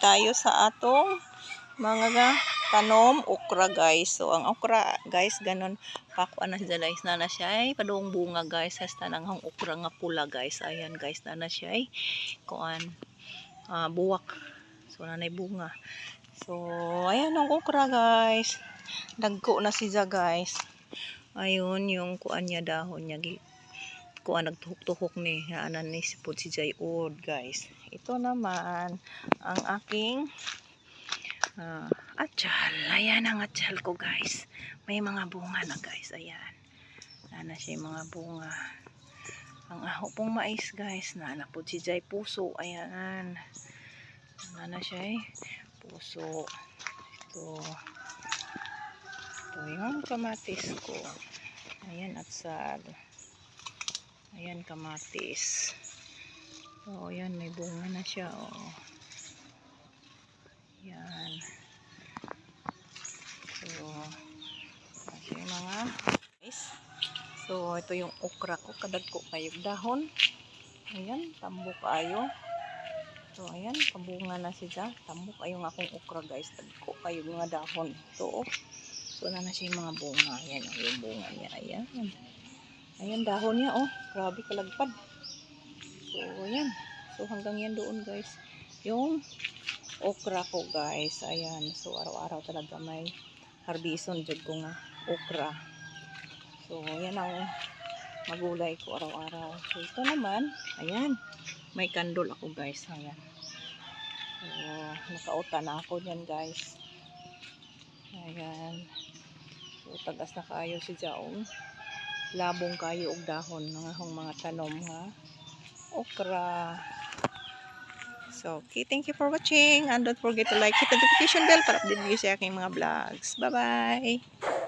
tayo sa atong mga ga, tanom okra guys. So ang okra guys ganon pakuan na siya guys na na siya ay padung bunga guys hasta nang hang okra nga pula guys. Ayan guys na na siya ay kuan ah, buwak. So nanay bunga. So ayan ang okra guys. Dagko na siya guys. Ayun yung kuan niya dahon niya gi kuan nagtuhok-tuhok ni anan ni sipod si Jay Old guys. Ito naman ang aking ah, atsal. Ayan ang atsal ko guys. May mga bunga na guys. Ayan. Nana siya yung mga bunga. Ang aho pong mais guys. Nana po si Jay puso. Ayan. Nana siya eh. Puso. Ito. Ito yung kamatis ko. Ayan atsal. Ayan kamatis. Oh, yan may bunga na siya oh. Yan. So, yung mga guys. So, ito yung okra ko. Kadagko kayo dahon. Ayan, tambok ayo. So, ayan, kabunga na siya. Tambok ayo nga akong okra guys. Dagko kayo mga dahon. Ito oh. So, na na siya yung mga bunga. Ayan, yung bunga niya. Ayan. Ayan, dahon niya oh. Grabe kalagpad. So, ayan. So, hanggang yan doon guys. Yung okra ko guys. Ayan. So, araw-araw talaga may harbison dyan ko nga okra. So, yan ang magulay ko araw-araw. So, ito naman. Ayan. May kandol ako guys. Ayan. So, nakauta na ako dyan guys. Ayan. So, tagas na kayo si Jaong. Labong kayo og dahon. Mga hong mga tanom ha okra. So, okay, thank you for watching. And don't forget to like, hit the notification bell para update kayo sa aking mga vlogs. Bye-bye!